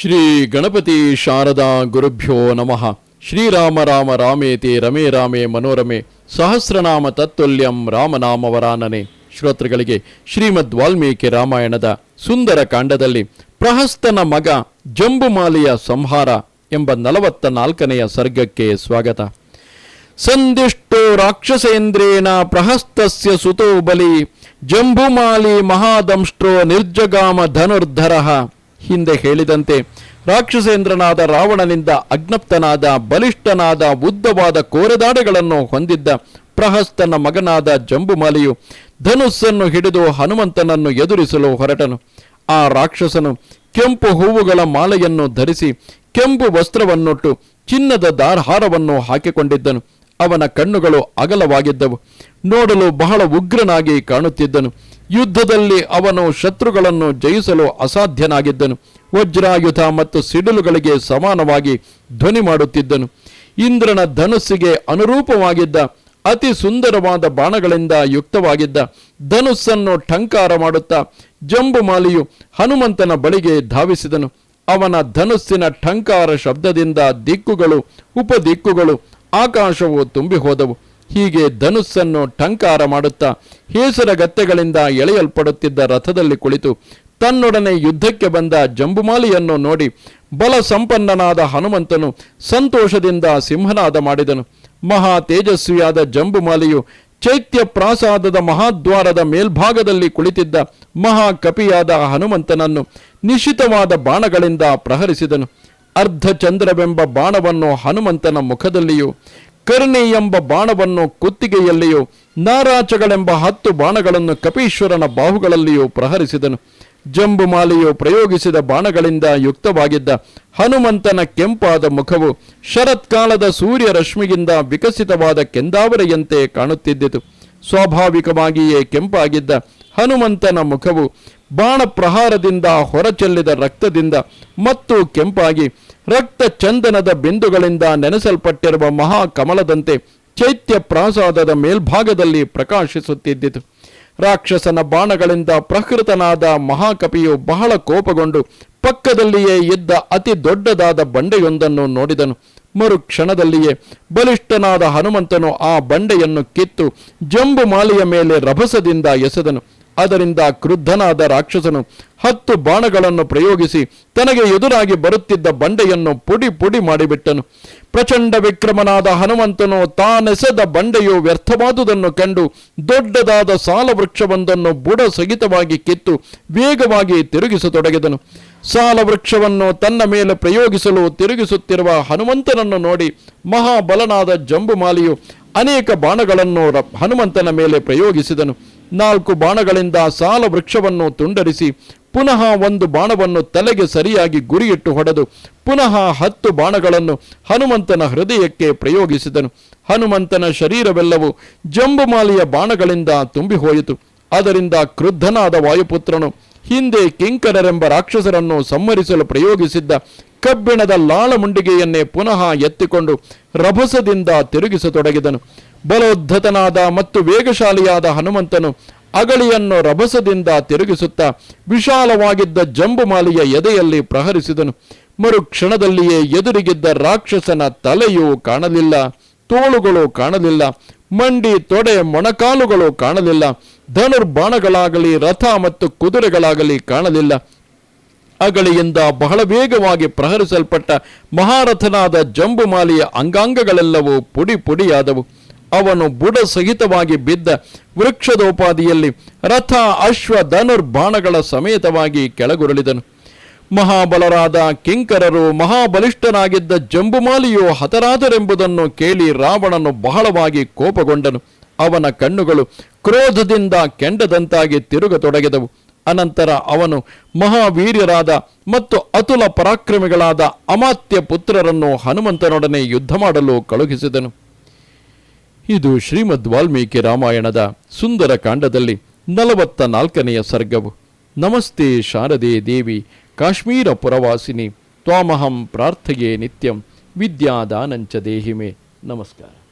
ಶ್ರೀ ಗಣಪತಿ ಶಾರದಾ ಗುರುಭ್ಯೋ ನಮಃ. ಶ್ರೀರಾಮ ರಾಮ ರಾಮೇತಿ ರಮೇ ರಾಮೇ ಮನೋರಮೆ. ಸಹಸ್ರನಾಮ ತತ್ತುಲ್ಯಂ ರಾಮನಾಮವರಾನನೆ. ಶ್ರೋತೃಗಳಿಗೆ ಶ್ರೀಮದ್ ವಾಲ್ಮೀಕಿ ರಾಮಾಯಣದ ಸುಂದರ ಕಾಂಡದಲ್ಲಿ ಪ್ರಹಸ್ತನ ಮಗ ಜಂಬುಮಾಲಿಯ ಸಂಹಾರ ಎಂಬ ನಲವತ್ತ ನಾಲ್ಕನೆಯ ಸರ್ಗಕ್ಕೆ ಸ್ವಾಗತ. ಸಂದಿಷ್ಟೋ ರಾಕ್ಷಸೇಂದ್ರೇಣ ಪ್ರಹಸ್ತಸ್ಯ ಸುತೋ ಬಲಿ ಜಂಬುಮಾಲಿ ಮಹಾದಂಷ್ಟೋ ನಿರ್ಜಗಾಮ ಧನುರ್ಧರಃ. ಹಿಂದೆ ಹೇಳಿದಂತೆ, ರಾಕ್ಷಸೇಂದ್ರನಾದ ರಾವಣನಿಂದ ಅಜ್ಞಪ್ತನಾದ, ಬಲಿಷ್ಠನಾದ, ಉದ್ದವಾದ ಕೋರೆದಾಡೆಗಳನ್ನು ಹೊಂದಿದ್ದ ಪ್ರಹಸ್ತನ ಮಗನಾದ ಜಂಬುಮಾಲಿಯು ಧನುಸ್ಸನ್ನು ಹಿಡಿದು ಹನುಮಂತನನ್ನು ಎದುರಿಸಲು ಹೊರಟನು. ಆ ರಾಕ್ಷಸನು ಕೆಂಪು ಹೂವುಗಳ ಮಾಲೆಯನ್ನು ಧರಿಸಿ, ಕೆಂಪು ವಸ್ತ್ರವನ್ನುಟ್ಟು ಚಿನ್ನದ ದಾರ್ಹಾರವನ್ನು ಹಾಕಿಕೊಂಡಿದ್ದನು. ಅವನ ಕಣ್ಣುಗಳು ಅಗಲವಾಗಿದ್ದವು. ನೋಡಲು ಬಹಳ ಉಗ್ರನಾಗಿ ಕಾಣುತ್ತಿದ್ದನು. ಯುದ್ಧದಲ್ಲಿ ಅವನು ಶತ್ರುಗಳನ್ನು ಜಯಿಸಲು ಅಸಾಧ್ಯನಾಗಿದ್ದನು. ವಜ್ರಾಯುಧ ಮತ್ತು ಸಿಡಿಲುಗಳಿಗೆ ಸಮಾನವಾಗಿ ಧ್ವನಿ ಮಾಡುತ್ತಿದ್ದನು. ಇಂದ್ರನ ಧನುಸ್ಸಿಗೆ ಅನುರೂಪವಾಗಿದ್ದ, ಅತಿ ಸುಂದರವಾದ ಬಾಣಗಳಿಂದ ಯುಕ್ತವಾಗಿದ್ದ, ಧನುಸ್ಸನ್ನು ಠಂಕಾರ ಮಾಡುತ್ತಾ ಜಂಬುಮಾಲಿಯು ಹನುಮಂತನ ಬಳಿಗೆ ಧಾವಿಸಿದನು. ಅವನ ಧನುಸ್ಸಿನ ಠಂಕಾರ ಶಬ್ದದಿಂದ ದಿಕ್ಕುಗಳು, ಉಪದಿಕ್ಕುಗಳು ಆಕಾಶವು ತುಂಬಿ ಹೋದವು. ಹೀಗೆ ಧನುಸ್ಸನ್ನು ಠಂಕಾರ ಮಾಡುತ್ತಾ ಹೇಸರಗತ್ತೆಗಳಿಂದ ಎಳೆಯಲ್ಪಡುತ್ತಿದ್ದ ರಥದಲ್ಲಿ ಕುಳಿತು ತನ್ನೊಡನೆ ಯುದ್ಧಕ್ಕೆ ಬಂದ ಜಂಬುಮಾಲಿಯನ್ನು ನೋಡಿ ಬಲ ಸಂಪನ್ನನಾದ ಹನುಮಂತನು ಸಂತೋಷದಿಂದ ಸಿಂಹನಾದ ಮಾಡಿದನು. ಮಹಾ ತೇಜಸ್ವಿಯಾದ ಜಂಬುಮಾಲಿಯು ಚೈತ್ಯ ಪ್ರಾಸಾದದ ಮಹಾದ್ವಾರದ ಮೇಲ್ಭಾಗದಲ್ಲಿ ಕುಳಿತಿದ್ದ ಮಹಾಕಪಿಯಾದ ಹನುಮಂತನನ್ನು ನಿಶ್ಚಿತವಾದ ಬಾಣಗಳಿಂದ ಪ್ರಹರಿಸಿದನು. ಅರ್ಧ ಚಂದ್ರವೆಂಬ ಬಾಣವನ್ನು ಹನುಮಂತನ ಮುಖದಲ್ಲಿಯೂ ಕರ್ಣಿ ಎಂಬ ಬಾಣವನ್ನು ಕುತ್ತಿಗೆಯಲ್ಲಿಯೂ, ನಾರಾಚಗಳೆಂಬ ಹತ್ತು ಬಾಣಗಳನ್ನು ಕಪೀಶ್ವರನ ಬಾಹುಗಳಲ್ಲಿಯೂ ಪ್ರಹರಿಸಿದನು. ಜಂಬುಮಾಲೆಯು ಪ್ರಯೋಗಿಸಿದ ಬಾಣಗಳಿಂದ ಯುಕ್ತವಾಗಿದ್ದ ಹನುಮಂತನ ಕೆಂಪಾದ ಮುಖವು ಶರತ್ಕಾಲದ ಸೂರ್ಯ ರಶ್ಮಿಗಿಂದ ವಿಕಸಿತವಾದ ಕೆಂದಾವರೆಯಂತೆ ಕಾಣುತ್ತಿದ್ದಿತು. ಸ್ವಾಭಾವಿಕವಾಗಿಯೇ ಕೆಂಪಾಗಿದ್ದ ಹನುಮಂತನ ಮುಖವು ಬಾಣ ಪ್ರಹಾರದಿಂದ ಹೊರಚೆಲ್ಲಿದ ರಕ್ತದಿಂದ ಮತ್ತು ಕೆಂಪಾಗಿ ರಕ್ತ ಚಂದನದ ಬಿಂದುಗಳಿಂದ ನೆನೆಸಲ್ಪಟ್ಟಿರುವ ಮಹಾಕಮಲದಂತೆ ಚೈತ್ಯ ಪ್ರಾಸಾದದ ಮೇಲ್ಭಾಗದಲ್ಲಿ ಪ್ರಕಾಶಿಸುತ್ತಿದ್ದಿತು. ರಾಕ್ಷಸನ ಬಾಣಗಳಿಂದ ಪ್ರಕೃತನಾದ ಮಹಾಕಪಿಯು ಬಹಳ ಕೋಪಗೊಂಡು ಪಕ್ಕದಲ್ಲಿಯೇ ಇದ್ದ ಅತಿ ದೊಡ್ಡದಾದ ಬಂಡೆಯೊಂದನ್ನು ನೋಡಿದನು. ಮರು ಕ್ಷಣದಲ್ಲಿಯೇ ಬಲಿಷ್ಠನಾದ ಹನುಮಂತನು ಆ ಬಂಡೆಯನ್ನು ಕಿತ್ತು ಜಂಬು ಮಾಲೆಯ ಮೇಲೆ ರಭಸದಿಂದ ಎಸೆದನು. ಅದರಿಂದ ಕ್ರುದ್ಧನಾದ ರಾಕ್ಷಸನು ಹತ್ತು ಬಾಣಗಳನ್ನು ಪ್ರಯೋಗಿಸಿ ತನಗೆ ಎದುರಾಗಿ ಬರುತ್ತಿದ್ದ ಬಂಡೆಯನ್ನು ಪುಡಿ ಪುಡಿ ಮಾಡಿಬಿಟ್ಟನು. ಪ್ರಚಂಡ ವಿಕ್ರಮನಾದ ಹನುಮಂತನು ತಾನೆಸೆದ ಬಂಡೆಯು ವ್ಯರ್ಥವಾದುದನ್ನು ಕಂಡು ದೊಡ್ಡದಾದ ಸಾಲವೃಕ್ಷವೊಂದನ್ನು ಬುಡ ಸಹಿತವಾಗಿ ಕಿತ್ತು ವೇಗವಾಗಿ ತಿರುಗಿಸತೊಡಗಿದನು. ಸಾಲವೃಕ್ಷವನ್ನು ತನ್ನ ಮೇಲೆ ಪ್ರಯೋಗಿಸಲು ತಿರುಗಿಸುತ್ತಿರುವ ಹನುಮಂತನನ್ನು ನೋಡಿ ಮಹಾಬಲನಾದ ಜಂಬುಮಾಲಿಯು ಅನೇಕ ಬಾಣಗಳನ್ನು ಹನುಮಂತನ ಮೇಲೆ ಪ್ರಯೋಗಿಸಿದನು. ನಾಲ್ಕು ಬಾಣಗಳಿಂದ ಸಾಲ ವೃಕ್ಷವನ್ನು ತುಂಡರಿಸಿ ಪುನಃ ಒಂದು ಬಾಣವನ್ನು ತಲೆಗೆ ಸರಿಯಾಗಿ ಗುರಿಯಿಟ್ಟು ಹೊಡೆದು ಪುನಃ ಹತ್ತು ಬಾಣಗಳನ್ನು ಹನುಮಂತನ ಹೃದಯಕ್ಕೆ ಪ್ರಯೋಗಿಸಿದನು. ಹನುಮಂತನ ಶರೀರವೆಲ್ಲವೂ ಜಂಬುಮಾಲಿಯ ಬಾಣಗಳಿಂದ ತುಂಬಿ ಹೋಯಿತು ಅದರಿಂದ ಕ್ರುದ್ಧನಾದ ವಾಯುಪುತ್ರನು ಹಿಂದೆ ಕಿಂಕರರೆಂಬ ರಾಕ್ಷಸರನ್ನು ಸಂಹರಿಸಲು ಪ್ರಯೋಗಿಸಿದ್ದ ಕಬ್ಬಿಣದ ಲಾಳಮುಂಡಿಗೆಯನ್ನೇ ಪುನಃ ಎತ್ತಿಕೊಂಡು ರಭಸದಿಂದ ತಿರುಗಿಸತೊಡಗಿದನು. ಬಲೋದ್ಧತನಾದ ಮತ್ತು ವೇಗಶಾಲಿಯಾದ ಹನುಮಂತನು ಅಗಳಿಯನ್ನು ರಭಸದಿಂದ ತಿರುಗಿಸುತ್ತಾ ವಿಶಾಲವಾಗಿದ್ದ ಜಂಬುಮಾಲಿಯ ಎದೆಯಲ್ಲಿ ಪ್ರಹರಿಸಿದನು. ಮರು ಕ್ಷಣದಲ್ಲಿಯೇ ಎದುರಿಗಿದ್ದ ರಾಕ್ಷಸನ ತಲೆಯೂ ಕಾಣಲಿಲ್ಲ, ತೋಳುಗಳು ಕಾಣಲಿಲ್ಲ, ಮಂಡಿ, ತೊಡೆ, ಮೊಣಕಾಲುಗಳು ಕಾಣಲಿಲ್ಲ, ಧನುರ್ಬಾಣಗಳಾಗಲಿ, ರಥ ಮತ್ತು ಕುದುರೆಗಳಾಗಲಿ ಕಾಣಲಿಲ್ಲ. ಅಗಳಿಯಿಂದ ಬಹಳ ವೇಗವಾಗಿ ಪ್ರಹರಿಸಲ್ಪಟ್ಟ ಮಹಾರಥನಾದ ಜಂಬುಮಾಲಿಯ ಅಂಗಾಂಗಗಳೆಲ್ಲವೂ ಪುಡಿ ಪುಡಿಯಾದವು. ಅವನು ಬುಡ ಸಹಿತವಾಗಿ ಬಿದ್ದ ವೃಕ್ಷದೋಪಾದಿಯಲ್ಲಿ ರಥ, ಅಶ್ವ, ಧನುರ್ಬಾಣಗಳ ಸಮೇತವಾಗಿ ಕೆಳಗುರುಳಿದನು. ಮಹಾಬಲರಾದ ಕಿಂಕರರು, ಮಹಾಬಲಿಷ್ಠನಾಗಿದ್ದ ಜಂಬುಮಾಲಿಯು ಹತರಾದರೆಂಬುದನ್ನು ಕೇಳಿ ರಾವಣನು ಬಹಳವಾಗಿ ಕೋಪಗೊಂಡನು. ಅವನ ಕಣ್ಣುಗಳು ಕ್ರೋಧದಿಂದ ಕೆಂಡದಂತಾಗಿ ತಿರುಗತೊಡಗಿದವು. ಅನಂತರ ಅವನು ಮಹಾವೀರ್ಯರಾದ ಮತ್ತು ಅತುಲ ಪರಾಕ್ರಮಿಗಳಾದ ಅಮಾತ್ಯ ಪುತ್ರರನ್ನು ಹನುಮಂತನೊಡನೆ ಯುದ್ಧ ಮಾಡಲು ಕಳುಹಿಸಿದನು. ಇದು ಶ್ರೀಮದ್ ವಾಲ್ಮೀಕಿ ರಾಮಾಯಣದ ಸುಂದರ ಕಾಂಡದಲ್ಲಿ ನಲವತ್ತ ನಾಲ್ಕನೆಯ ಸರ್ಗವು. ನಮಸ್ತೆ ಶಾರದೆ ದೇವಿ, ಕಾಶ್ಮೀರ ಪುರವಾಸಿನಿ, ತ್ವಾಮಹಂ ಪ್ರಾರ್ಥೆಯೇ ನಿತ್ಯಂ, ವಿದ್ಯಾದಾನಂಚ ದೇಹಿಮೆ. ನಮಸ್ಕಾರ.